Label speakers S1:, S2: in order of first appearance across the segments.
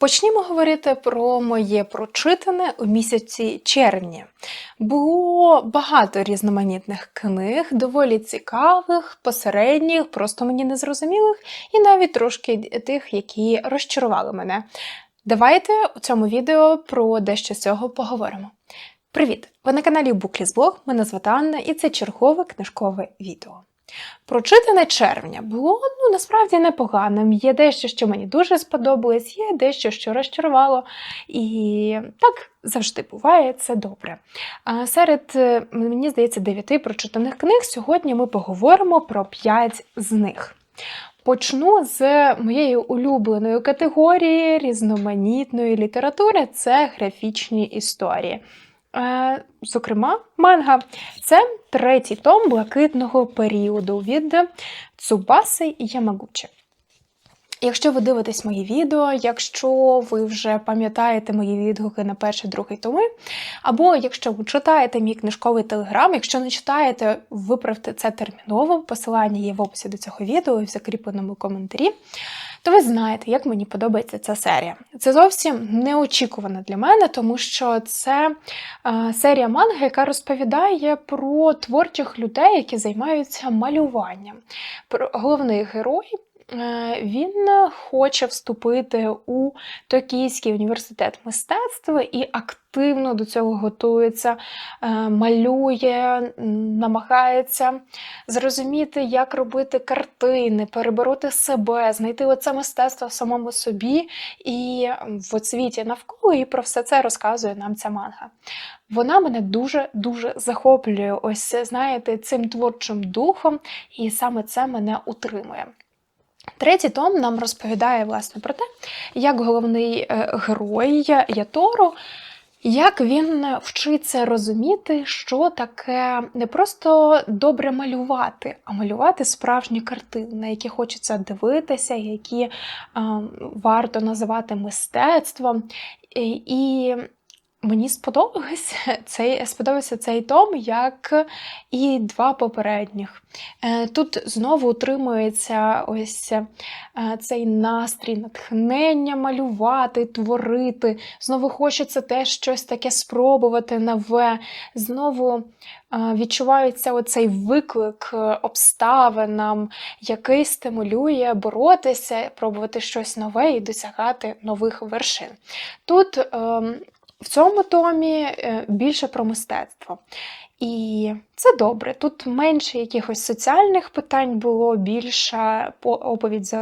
S1: Почнімо говорити про моє прочитане у місяці червні. Було багато різноманітних книг, доволі цікавих, посередніх, просто мені незрозумілих, і навіть трошки тих, які розчарували мене. Давайте у цьому відео про дещо з цього поговоримо. Привіт! Ви на каналі Буклісблог, мене звати Анна, і це чергове книжкове відео. Прочитане червня було ну насправді непоганим. Є дещо, що мені дуже сподобалось, є дещо, що розчарувало. І так завжди буває, це добре. Серед, е, мені здається, дев'яти прочитаних книг сьогодні ми поговоримо про п'ять з них. Почну з моєї улюбленої категорії різноманітної літератури це графічні історії. Е, Зокрема, манга це третій том блакитного періоду від Цубаси Ямагучі. Якщо ви дивитесь мої відео, якщо ви вже пам'ятаєте мої відгуки на перший другий томи, або якщо ви читаєте мій книжковий телеграм, якщо не читаєте, виправте це терміново, посилання є в описі до цього відео і в закріпленому коментарі, то ви знаєте, як мені подобається ця серія. Це зовсім неочікувано для мене, тому що це е, серія манги, яка розповідає про творчих людей, які займаються малюванням. Про головний герой. Е, Він хоче вступити у Токійський університет мистецтва і активно до цього готується, е, малює, намагається зрозуміти, як робити картини, перебороти себе, знайти оце мистецтво в самому собі і в світі навколо. І про все це розказує нам ця манга. Вона мене дуже-дуже захоплює, ось знаєте, цим творчим духом, і саме це мене утримує. Третій том нам розповідає власне про те, як головний е, герой Ятору, як він вчиться розуміти, що таке не просто добре малювати, а малювати справжні картини, на які хочеться дивитися, які е, варто називати мистецтвом. І, Мені сподобалось цей, сподобався цей том, як і два попередніх. Е, Тут знову утримується ось е, цей настрій, натхнення малювати, творити. Знову хочеться теж щось таке спробувати нове. Знову е, відчувається оцей виклик обставинам, який стимулює боротися, пробувати щось нове і досягати нових вершин. Тут ем, в цьому томі е, більше про мистецтво. І це добре. Тут менше якихось соціальних питань було, більша оповідь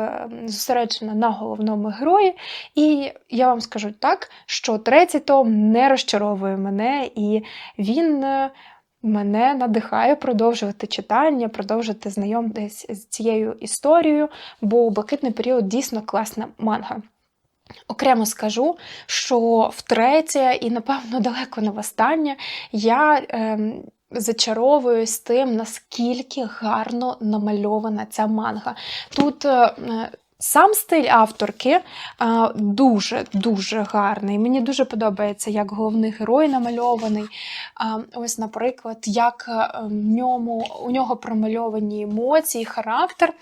S1: зосереджена на головному герої. І я вам скажу так, що третій том не розчаровує мене, і він е, мене надихає продовжувати читання, продовжувати знайомитись з цією історією, бо блакитний період дійсно класна манга. Окремо скажу, що втретє, і, напевно, далеко не востаннє, я е, зачаровуюсь тим, наскільки гарно намальована ця манга. Тут е, сам стиль авторки дуже-дуже гарний. Мені дуже подобається, як головний герой намальований. Ось, наприклад, як е, в ньому, у нього промальовані емоції, характер.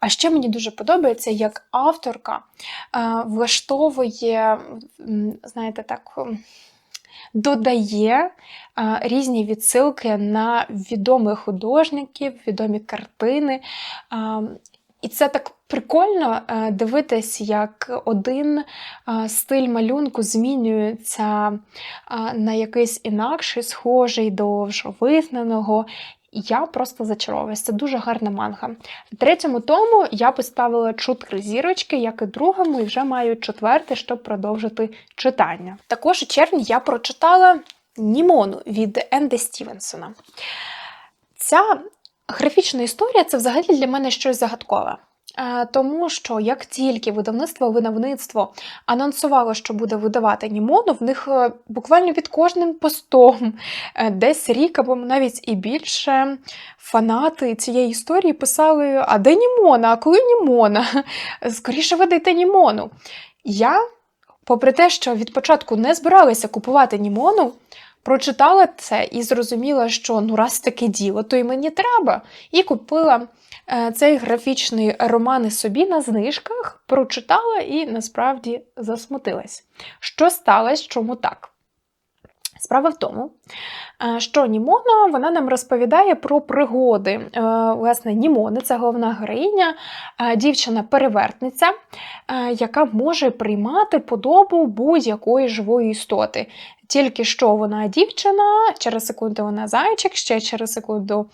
S1: А ще мені дуже подобається, як авторка влаштовує, знаєте, так. Додає різні відсилки на відомих художників, відомі картини. І це так прикольно дивитись, як один стиль малюнку змінюється на якийсь інакший, схожий до вже визнаного. Я просто зачаровуюсь. Це дуже гарна манга. В третьому тому я поставила чотири зірочки, як і другому, і вже маю четверте, щоб продовжити читання. Також у червні я прочитала Німону від Енді Стівенсона. Ця графічна історія це взагалі для мене щось загадкове. Е, тому що як тільки видавництво видавництво анонсувало, що буде видавати Німону, в них е, буквально під кожним постом е, десь рік або навіть і більше фанати цієї історії писали: А де Німона? А коли Німона? Скоріше видайте Німону. Я, попри те, що від початку не збиралася купувати Німону, прочитала це і зрозуміла, що ну раз таке діло, то й мені треба. І купила е, цей графічний роман собі на знижках, прочитала і насправді засмутилась. Що сталося, чому так? Справа в тому, е, що Німона вона нам розповідає про пригоди. Е, Власне, Німони це головна героїня, дівчина-перевертниця, яка може приймати подобу будь-якої живої істоти. Тільки що вона дівчина, через секунду вона зайчик, ще через секунду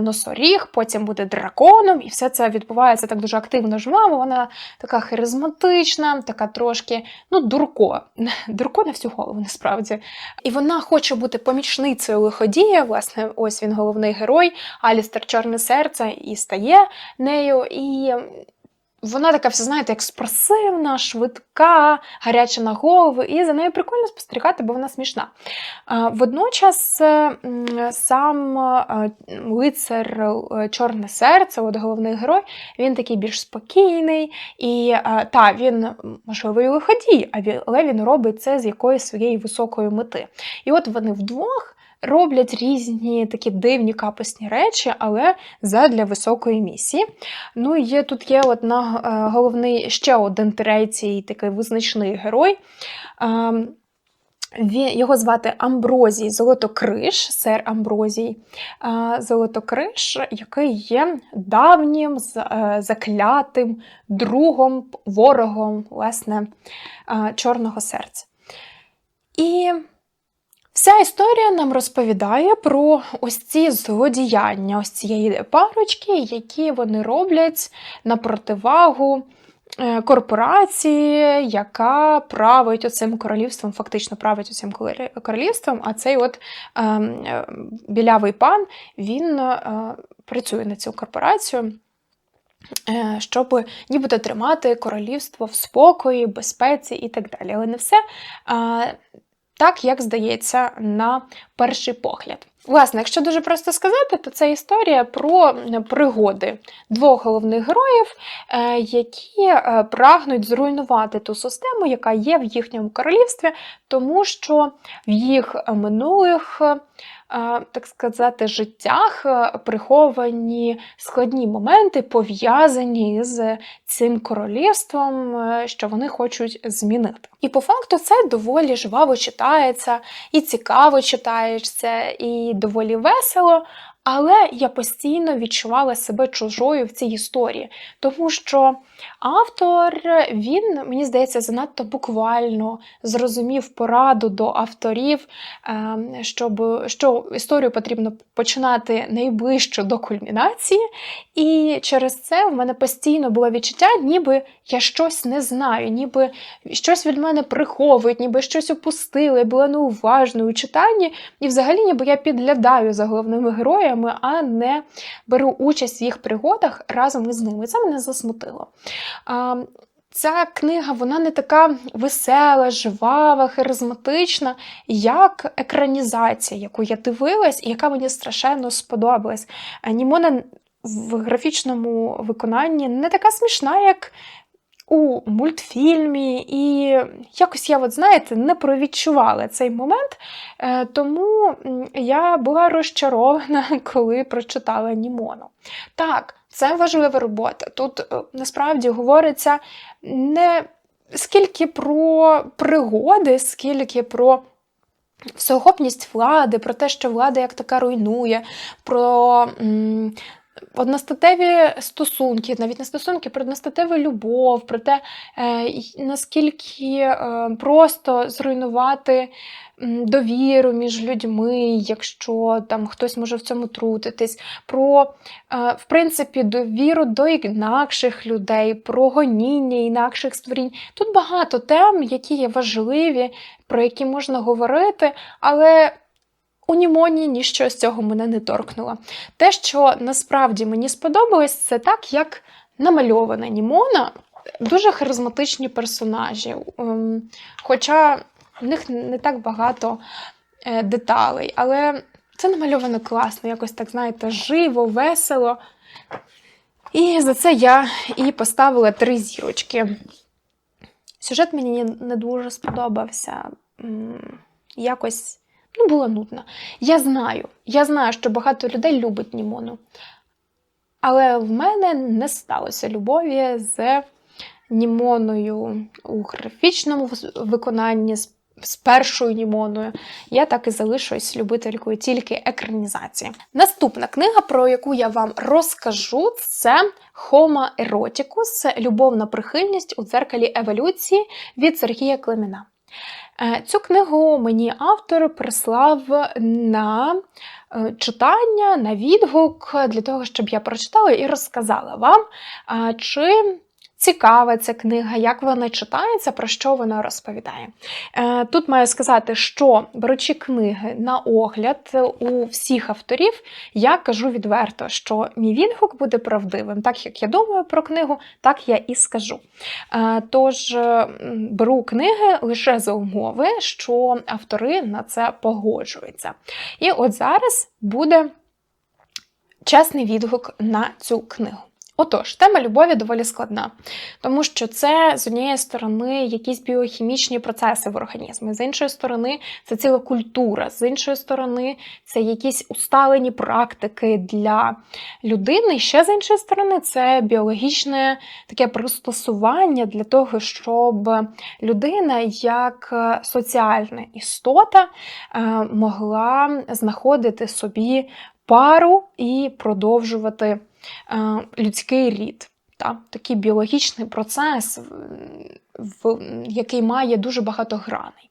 S1: носоріг, потім буде драконом, і все це відбувається так дуже активно жваво. Вона така харизматична, така трошки ну, дурко. Дурко на всю голову, насправді. І вона хоче бути помічницею лиходія. Власне, ось він головний герой, Алістер Чорне серце, і стає нею. І вона така, все знаєте, експресивна, швидка, гаряча на голову, і за нею прикольно спостерігати, бо вона смішна. Водночас е, сам е, лицар е, Чорне серце, от головний герой, він такий більш спокійний, і та, він, можливо, і лиходій, але він робить це з якоїсь своєї високої мети. І от вони вдвох. Роблять різні такі дивні капосні речі, але задля високої місії. Ну, і є тут є от е, головний ще один третій такий визначний герой. Ем, його звати Амброзій Золотокриш, сер Амброзій е, Золотокриш, який є давнім е, заклятим другом, ворогом, власне, Чорного серця. І Вся історія нам розповідає про ось ці злодіяння, ось цієї парочки, які вони роблять на противагу е, корпорації, яка править оцим королівством, фактично править оцим королівством, а цей от ем, е, білявий пан він е, працює на цю корпорацію. е, Щоб нібито тримати королівство в спокої, безпеці і так далі. Але не все так, як здається, на перший погляд. Власне, якщо дуже просто сказати, то це історія про пригоди двох головних героїв, е, які е, прагнуть зруйнувати ту систему, яка є в їхньому королівстві, тому що в їх минулих, е, так сказати, життях е, приховані складні моменти, пов'язані з цим королівством, е, що вони хочуть змінити. І по факту це доволі жваво читається, і цікаво читається, і доволі весело. Але я постійно відчувала себе чужою в цій історії, тому що автор, він, мені здається, занадто буквально зрозумів пораду до авторів, ем, щоб що історію потрібно починати найближче до кульмінації. І через це в мене постійно було відчуття, ніби я щось не знаю, ніби щось від мене приховують, ніби щось опустили, була неуважною у читанні, і взагалі ніби я підглядаю за головними героями, а не беру участь в їх пригодах разом із ними. Це мене засмутило. Ця книга вона не така весела, жвава, харизматична, як екранізація, яку я дивилась, і яка мені страшенно сподобалась. Німона в графічному виконанні не така смішна, як у мультфільмі, і якось я, от, знаєте, не провідчувала цей момент, е, тому я була розчарована, коли прочитала Німону. Так, це важлива робота. Тут е, насправді говориться не скільки про пригоди, скільки про. Всеохопність влади, про те, що влада як така руйнує, про одностатеві стосунки, навіть не стосунки, про одностатеву любов, про те, е, наскільки е, просто зруйнувати довіру між людьми, якщо там хтось може в цьому трутитись, про е, в принципі довіру до інакших людей, про гоніння інакших створінь. Тут багато тем, які є важливі, про які можна говорити, але у Німоні ніщо з цього мене не торкнуло. Те, що насправді мені сподобалось, це так, як намальована Німона. Дуже харизматичні персонажі. Ем, Хоча в них не так багато е, деталей, але це намальовано класно, якось так, знаєте, живо, весело. І за це я і поставила три зірочки. Сюжет мені не дуже сподобався. Якось Ну, була нудна. Я знаю, я знаю, що багато людей любить Німону. Але в мене не сталося любові з Німоною у графічному виконанні, з, першою Німоною. Я так і залишусь любителькою тільки екранізації. Наступна книга, про яку я вам розкажу, це Homo Eroticus Любовна прихильність у дзеркалі еволюції від Сергія Клеміна. Е, Цю книгу мені автор прислав на е, читання, на відгук для того, щоб я прочитала і розказала вам, чи цікава ця книга, як вона читається, про що вона розповідає. Е, Тут маю сказати, що беручи книги на огляд у всіх авторів, я кажу відверто, що мій відгук буде правдивим. Так як я думаю про книгу, так я і скажу. Е, Тож е, беру книги лише за умови, що автори на це погоджуються. І от зараз буде чесний відгук на цю книгу. Отож, тема любові доволі складна, тому що це з однієї сторони якісь біохімічні процеси в організмі, з іншої сторони, це ціла культура, з іншої сторони, це якісь усталені практики для людини. І ще з іншої сторони, це біологічне таке пристосування для того, щоб людина як е, соціальна істота е, могла знаходити собі пару і продовжувати людський рід. Та? Такий біологічний процес, в, який має дуже багато граней.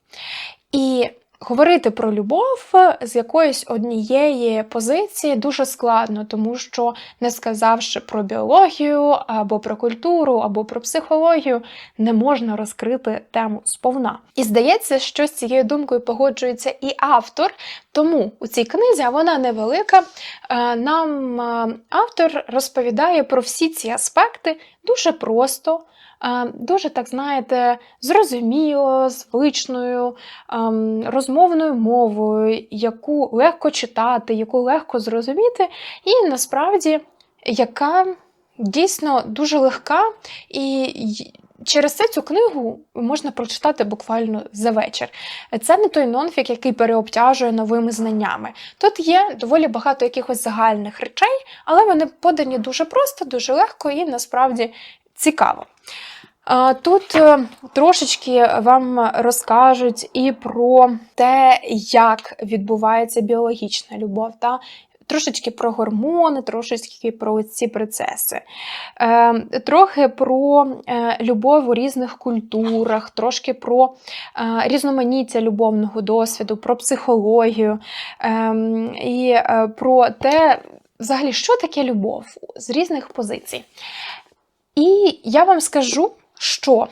S1: І говорити про любов з якоїсь однієї позиції дуже складно, тому що, не сказавши про біологію, або про культуру, або про психологію, не можна розкрити тему сповна. І здається, що з цією думкою погоджується і автор, тому у цій книзі, а вона невелика, е, нам е, автор розповідає про всі ці аспекти дуже просто. Дуже, так знаєте, зрозуміло, звичною, ем, розмовною мовою, яку легко читати, яку легко зрозуміти, і насправді, яка дійсно дуже легка, і через це цю книгу можна прочитати буквально за вечір. Це не той нонфік, який переобтяжує новими знаннями. Тут є доволі багато якихось загальних речей, але вони подані дуже просто, дуже легко і насправді цікаво. Тут е, трошечки вам розкажуть і про те, як відбувається біологічна любов, та трошечки про гормони, трошечки про ці процеси, е, трохи про е, любов у різних культурах, трошки про різноманіття любовного досвіду, про психологію е, і про те, взагалі, що таке любов з різних позицій. І я вам скажу, що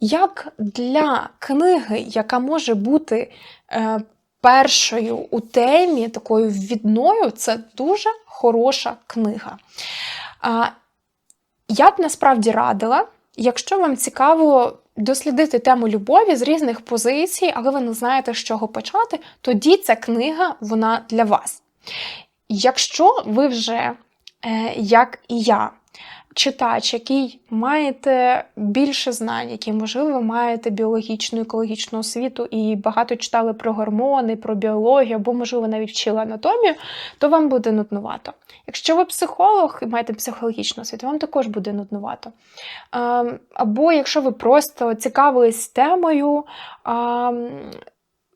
S1: як для книги, яка може бути е, першою у темі, такою відною, це дуже хороша книга. А, я б насправді радила, якщо вам цікаво дослідити тему любові з різних позицій, але ви не знаєте, з чого почати, тоді ця книга вона для вас. Якщо ви вже, е, як і я, читач, який маєте більше знань, який, можливо, маєте біологічну, екологічну освіту і багато читали про гормони, про біологію, або, можливо, навіть вчили анатомію, то вам буде нуднувато. Якщо ви психолог і маєте психологічну освіту, вам також буде нуднувато. Ем, Або якщо ви просто цікавились темою. ем,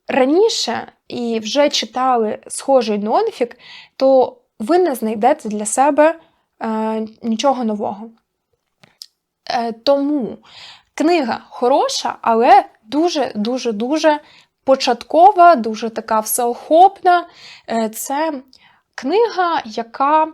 S1: Раніше і вже читали схожий нонфік, то ви не знайдете для себе е, нічого нового. Е, тому книга хороша, але дуже-дуже-дуже початкова, дуже така всеохопна. Е, це книга, яка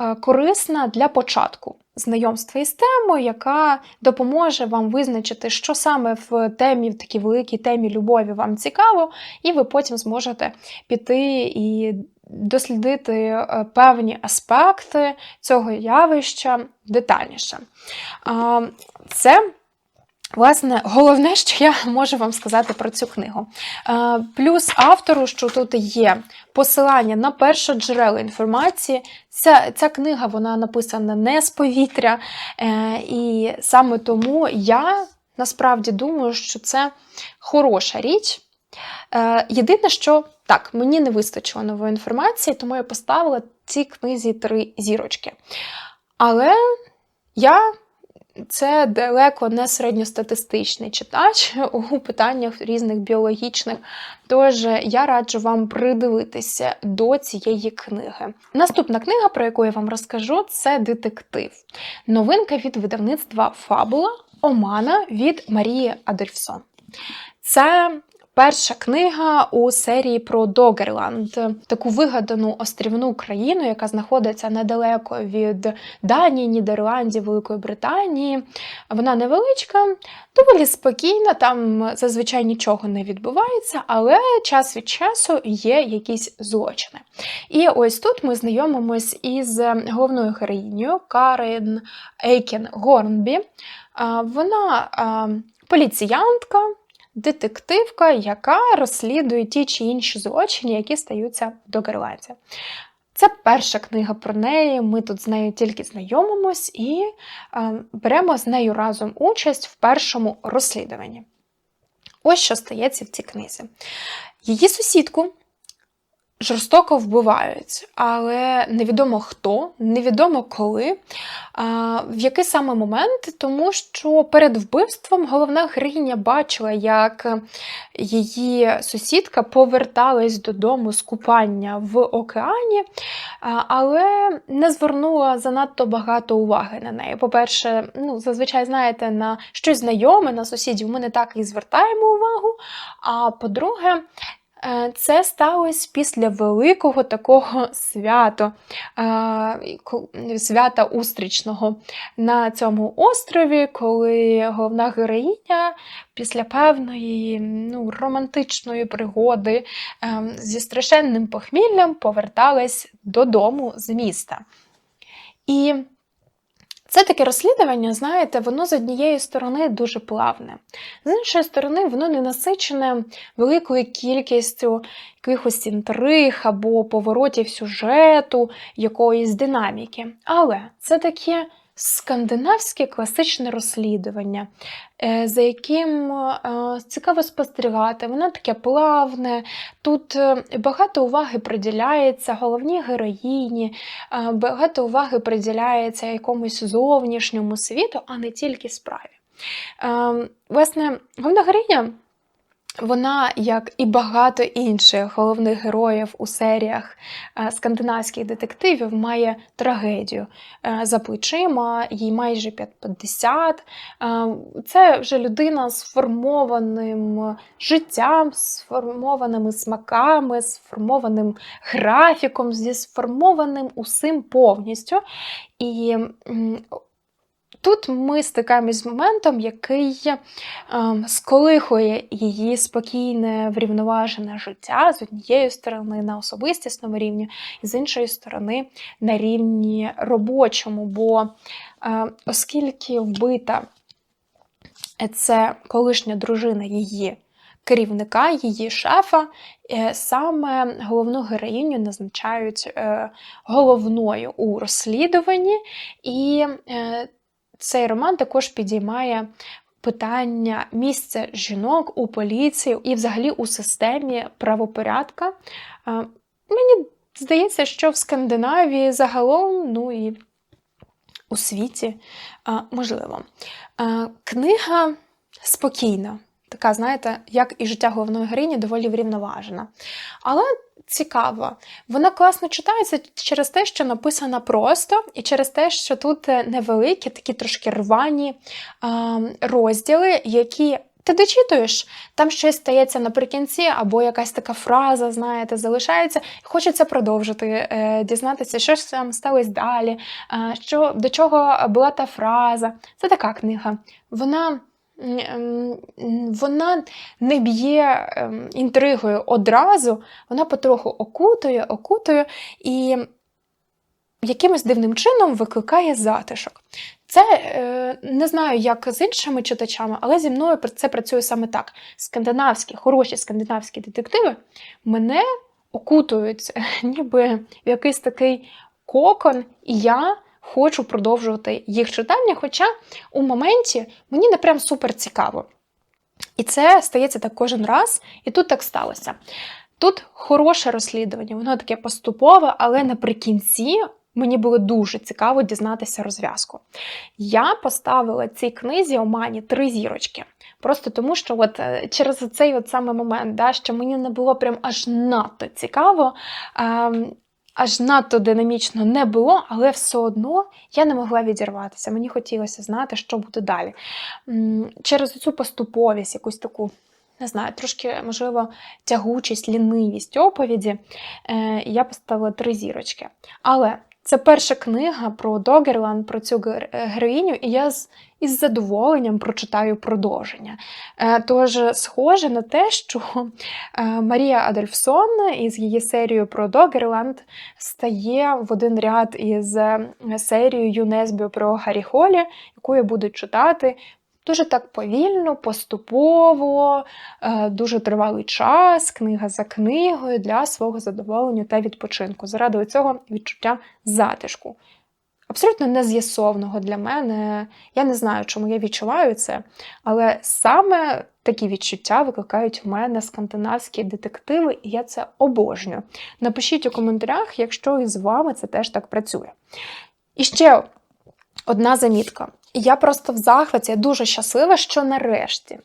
S1: е, корисна для початку знайомства із темою, яка допоможе вам визначити, що саме в темі, в такій великій темі любові вам цікаво, і ви потім зможете піти і дослідити е, певні аспекти цього явища детальніше. Це Власне, головне, що я можу вам сказати про цю книгу. Плюс автору, що тут є посилання на першоджерела інформації. Ця, ця книга вона написана не з повітря, е, і саме тому я насправді думаю, що це хороша річ, єдине, що так, мені не вистачило нової інформації, тому я поставила цій книзі три зірочки. Але я це далеко не середньостатистичний читач у питаннях різних біологічних. Тож я раджу вам придивитися до цієї книги. Наступна книга, про яку я вам розкажу, це детектив. Новинка від видавництва Фабула Омана від Марії Адольфсон. Це Перша книга у серії про Догерланд, таку вигадану острівну країну, яка знаходиться недалеко від Данії, Нідерландів, Великої Британії. Вона невеличка, доволі спокійна, там зазвичай нічого не відбувається, але час від часу є якісь злочини. І ось тут ми знайомимось із головною героїнею Карен Ейкен Горнбі. Вона поліціянтка детективка, яка розслідує ті чи інші злочини, які стаються до Герландця. Це перша книга про неї. Ми тут з нею тільки знайомимось і е, беремо з нею разом участь в першому розслідуванні. Ось що стається в цій книзі. Її сусідку жорстоко вбивають, але невідомо хто, невідомо коли, в який саме момент, тому що перед вбивством головна героїня бачила, як її сусідка поверталась додому з купання в океані, але не звернула занадто багато уваги на неї. По-перше, ну, зазвичай, знаєте, на щось знайоме, на сусідів ми не так і звертаємо увагу. А по-друге, це сталося після великого такого свято, е, свята Устрічного на цьому острові, коли головна героїня після певної ну, романтичної пригоди ем, зі страшенним похміллям поверталась додому з міста. І це таке розслідування, знаєте, воно з однієї сторони дуже плавне, з іншої сторони, воно не насичене великою кількістю якихось інтриг або поворотів сюжету, якоїсь динаміки. Але це таке скандинавське класичне розслідування, е, за яким е, цікаво спостерігати, воно таке плавне. Тут е, багато уваги приділяється головній героїні, багато уваги приділяється якомусь зовнішньому світу, а не тільки справі. Власне, головна героїня вона, як і багато інших головних героїв у серіях е, скандинавських детективів, має трагедію е, за плечима, їй майже 50. Е, це вже людина з сформованим життям, сформованими смаками, сформованим графіком, зі сформованим усім повністю. І Тут ми стикаємось з моментом, який е, сколихує її спокійне, врівноважене життя з однієї сторони на особистісному рівні, і з іншої сторони на рівні робочому. Бо е, оскільки вбита це колишня дружина її керівника, її шефа, е, саме головну героїню назначають е, головною у розслідуванні. і е, цей роман також підіймає питання місця жінок у поліції і, взагалі, у системі правопорядка. Мені здається, що в Скандинавії загалом, ну і у світі можливо. Книга спокійна. Така, знаєте, як і життя головної героїні, доволі врівноважена. Але цікаво. Вона класно читається через те, що написана просто, і через те, що тут е, невеликі, такі трошки рвані розділи, які. Ти дочитуєш, там щось стається наприкінці, або якась така фраза, знаєте, залишається, хочеться продовжити, е, дізнатися, що ж там сталося далі, що, до чого була та фраза. Це така книга. Вона вона не б'є ем, інтригою одразу, вона потроху окутує, окутує і якимось дивним чином викликає затишок. Це е, не знаю, як з іншими читачами, але зі мною це працює саме так. Скандинавські, хороші скандинавські детективи мене окутують, ніби в якийсь такий кокон, і я хочу продовжувати їх читання. Хоча у моменті мені не прям супер цікаво. І це стається так кожен раз, і тут так сталося. Тут хороше розслідування, воно таке поступове, але наприкінці мені було дуже цікаво дізнатися розв'язку. Я поставила цій книзі Омані три зірочки. Просто тому, що от е, через цей от саме момент, да, що мені не було прям аж надто цікаво, ем, аж надто динамічно не було, але все одно я не могла відірватися. Мені хотілося знати, що буде далі. Через цю поступовість, якусь таку. Не знаю, трошки, можливо, тягучість, лінивість оповіді. Е, я поставила три зірочки. Але це перша книга про Догерланд, про цю е, героїню, і я із задоволенням прочитаю продовження. Е, тож, схоже на те, що е, Марія Адольфсон із її серією про Догерланд стає в один ряд із е, серією Несбіо про Гаррі Холі, яку я буду читати. Дуже так повільно, поступово, е, дуже тривалий час, книга за книгою для свого задоволення та відпочинку. Заради цього відчуття затишку. Абсолютно нез'ясованого для мене. Я не знаю, чому я відчуваю це, але саме такі відчуття викликають в мене скандинавські детективи, і я це обожнюю. Напишіть у коментарях, якщо і з вами це теж так працює. І ще одна замітка. Я просто в захваті, дуже щаслива, що нарешті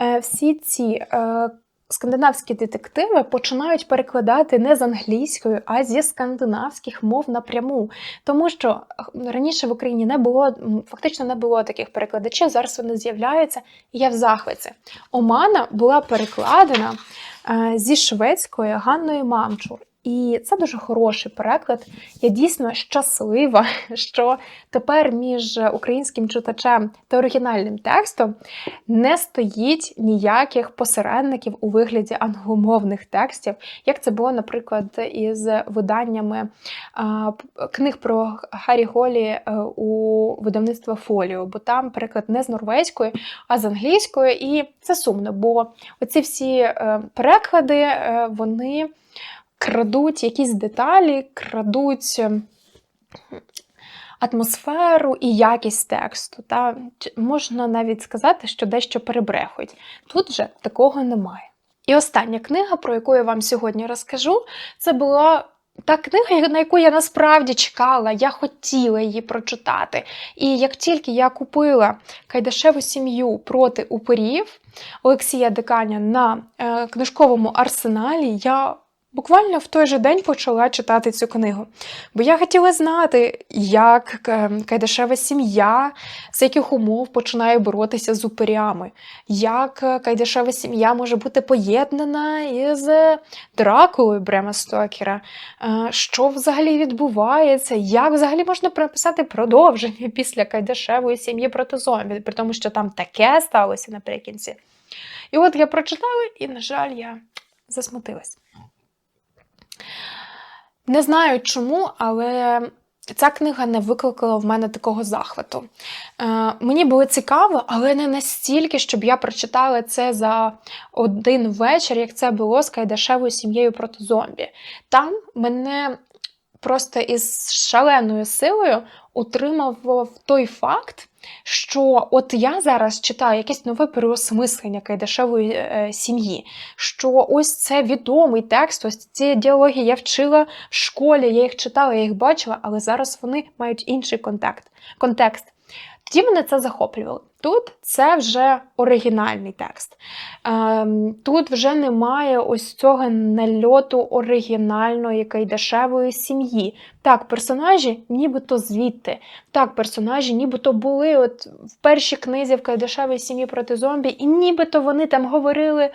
S1: е, всі ці е, скандинавські детективи починають перекладати не з англійської, а зі скандинавських мов напряму. Тому що раніше в Україні не було, фактично не було таких перекладачів, зараз вони з'являються, я в захваті. Омана була перекладена е, зі шведської Ганною Мамчур. І це дуже хороший переклад. Я дійсно щаслива, що тепер між українським читачем та оригінальним текстом не стоїть ніяких посередників у вигляді англомовних текстів, як це було, наприклад, із виданнями книг про Гаррі Голі е, у видавництва Фоліо, бо там переклад не з норвезької, а з англійської, і це сумно, бо оці всі е, переклади е, вони крадуть якісь деталі, крадуть ем, атмосферу і якість тексту. Та можна навіть сказати, що дещо перебрехують. Тут же такого немає. І остання книга, про яку я вам сьогодні розкажу, це була. Та книга, на яку я насправді чекала, я хотіла її прочитати. І як тільки я купила Кайдашеву сім'ю проти упорів Олексія Диканя на е, книжковому арсеналі, я буквально в той же день почала читати цю книгу. Бо я хотіла знати, як е, Кайдашева сім'я, з яких умов починає боротися з упирями, як е, Кайдашева сім'я може бути поєднана із Дракулою Брема Стокера, е, що взагалі відбувається, як взагалі можна прописати продовження після Кайдашевої сім'ї проти зомбі, при тому, що там таке сталося наприкінці. І от я прочитала, і, на жаль, я засмутилась. Не знаю чому, але ця книга не викликала в мене такого захвату. Е, мені було цікаво, але не настільки, щоб я прочитала це за один вечір, як це було з Кайдашевою сім'єю проти зомбі. Там мене просто із шаленою силою утримав той факт, що от я зараз читаю якесь нове переосмислення Кайдашевої е, сім'ї, що ось це відомий текст, ось ці діалоги я вчила в школі, я їх читала, я їх бачила, але зараз вони мають інший контекст. контекст. Тоді мене це захоплювало. Тут це вже оригінальний текст. Ем, тут вже немає ось цього нальоту оригінальної кайдашевої сім'ї. Так, персонажі нібито звідти. Так, персонажі нібито були от в першій книзі в Кайдашевій сім'ї проти зомбі, і нібито вони там говорили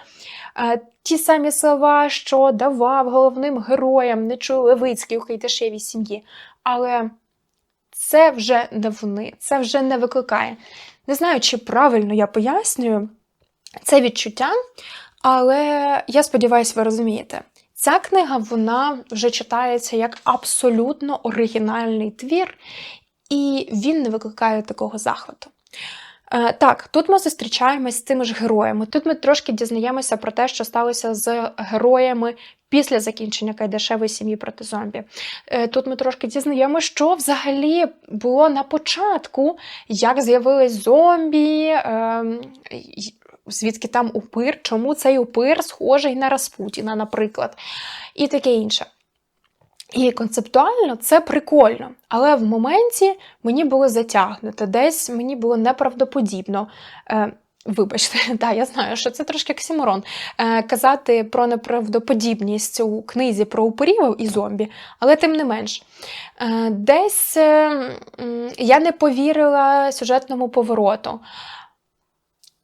S1: е, ті самі слова, що давав головним героям Нечу Левицький у Кайдашевій сім'ї. Але це вже не вони, це вже не викликає. Не знаю, чи правильно я пояснюю це відчуття, але я сподіваюся, ви розумієте. Ця книга вона вже читається як абсолютно оригінальний твір, і він не викликає такого захвату. Е, Так, тут ми зустрічаємось з цими ж героями. Тут ми трошки дізнаємося про те, що сталося з героями після закінчення Кайдашевої сім'ї проти зомбі. Е, Тут ми трошки дізнаємося, що взагалі було на початку, як з'явились зомбі, ем, звідки там упир, чому цей упир схожий на Распутіна, наприклад, і таке інше. І концептуально це прикольно, але в моменті мені було затягнуто, десь мені було неправдоподібно. Вибачте, да, я знаю, що це трошки оксиморон. Е, казати про неправдоподібність у книзі про упорів і зомбі, але тим не менш. Е, десь е, я не повірила сюжетному повороту.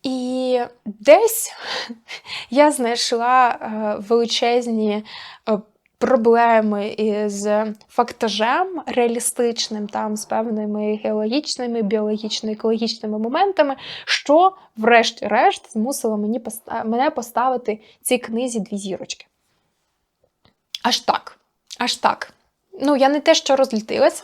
S1: І десь я знайшла е, величезні е, проблеми із фактажем реалістичним, там з певними геологічними, біологічно-екологічними моментами, що, врешті-решт, змусило мені поста- мене поставити цій книзі дві зірочки. Аж так. Аж так. Ну, я не те, що розлютилася,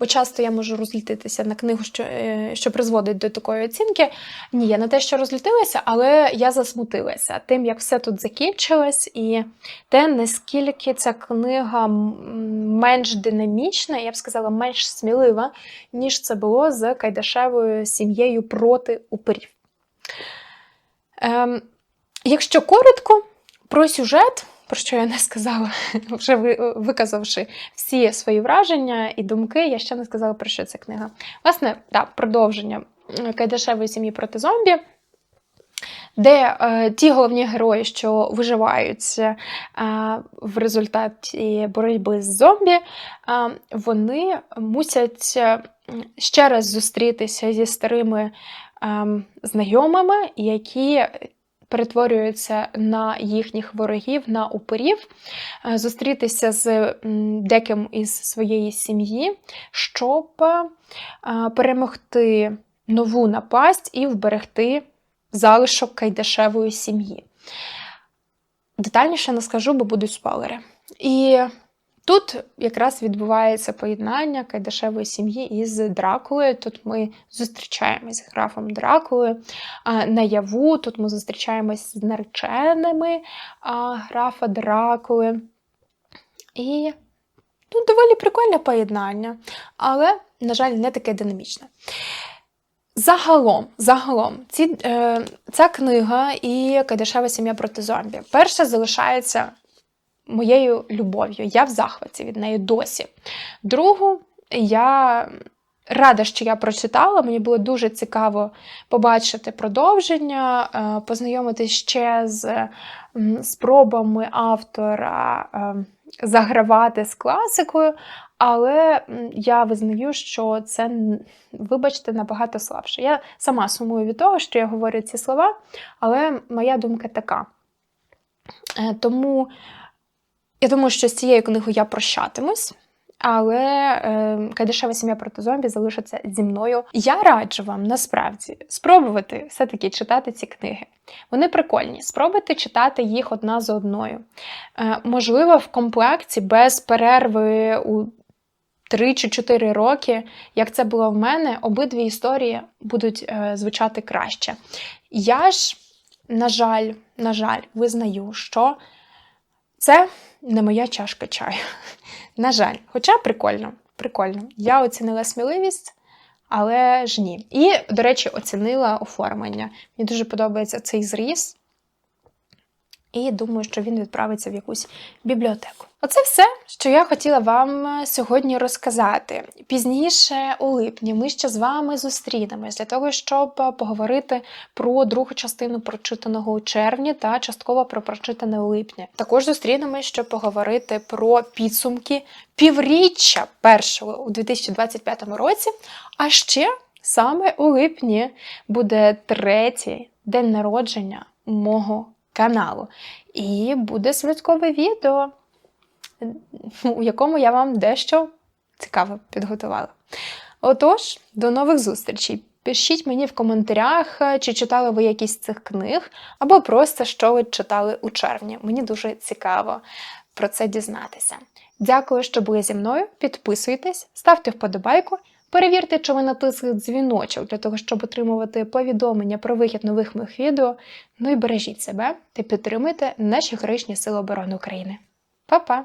S1: бо часто я можу розлютитися на книгу, що, е, що призводить до такої оцінки. Ні, я не те, що розлютилася, але я засмутилася тим, як все тут закінчилось, і те, наскільки ця книга менш динамічна, я б сказала, менш смілива, ніж це було з Кайдашевою сім'єю проти упирів. Ем, якщо коротко, про сюжет, про що я не сказала, вже ви- виказавши всі свої враження і думки, я ще не сказала, про що ця книга. Власне, да, продовження Кайдашевої сім'ї проти зомбі, де е, ті головні герої, що виживають е, в результаті боротьби з зомбі, е, вони мусять е, ще раз зустрітися зі старими е, знайомими, які перетворюються на їхніх ворогів, на упирів, е, зустрітися з деким із своєї сім'ї, щоб е, перемогти нову напасть і вберегти залишок кайдашевої сім'ї. Детальніше не скажу, бо будуть спойлери. І тут якраз відбувається поєднання кайдашевої сім'ї із Дракулою. Тут ми зустрічаємось з графом Дракулою. Наяву тут ми зустрічаємось з нареченими графа Дракули. І ну, доволі прикольне поєднання, але, на жаль, не таке динамічне. Загалом, загалом, ці, е, ця книга і Кайдашева сім'я проти зомбі. Перша залишається моєю любов'ю. Я в захваті від неї досі. Другу, я рада, що я прочитала. Мені було дуже цікаво побачити продовження, е, познайомитися ще з спробами автора е, загравати з класикою. Але я визнаю, що це, вибачте, набагато слабше. Я сама сумую від того, що я говорю ці слова, але моя думка така. Е, Тому я думаю, що з цією книгою я прощатимусь. Але е, Кайдашева сім'я проти зомбі залишиться зі мною. Я раджу вам насправді спробувати все-таки читати ці книги. Вони прикольні. Спробуйте читати їх одна за одною. Е, можливо, в комплекті без перерви у 3 чи 4 роки, як це було в мене, обидві історії будуть е, звучати краще. Я ж, на жаль, на жаль, визнаю, що це не моя чашка чаю. На жаль, хоча прикольно, прикольно. Я оцінила сміливість, але ж ні. І, до речі, оцінила оформлення. Мені дуже подобається цей зріз. І думаю, що він відправиться в якусь бібліотеку. Оце все, що я хотіла вам е, сьогодні розказати. Пізніше у липні ми ще з вами зустрінемось для того, щоб е, поговорити про другу частину прочитаного у червні та частково про прочитане у липні. Також зустрінемось, щоб поговорити про підсумки півріччя першого у 2025 році. А ще саме у липні буде третій день народження мого каналу. І буде святкове відео, у якому я вам дещо цікаве підготувала. Отож, до нових зустрічей. Пишіть мені в коментарях, чи читали ви якісь цих книг, або просто що ви читали у червні. Мені дуже цікаво про це дізнатися. Дякую, що були зі мною. Підписуйтесь, ставте вподобайку. Перевірте, чи ви натисли дзвіночок для того, щоб отримувати повідомлення про вихід нових моїх відео. Ну і бережіть себе та підтримуйте наші героїчні сили оборони України. Па-па!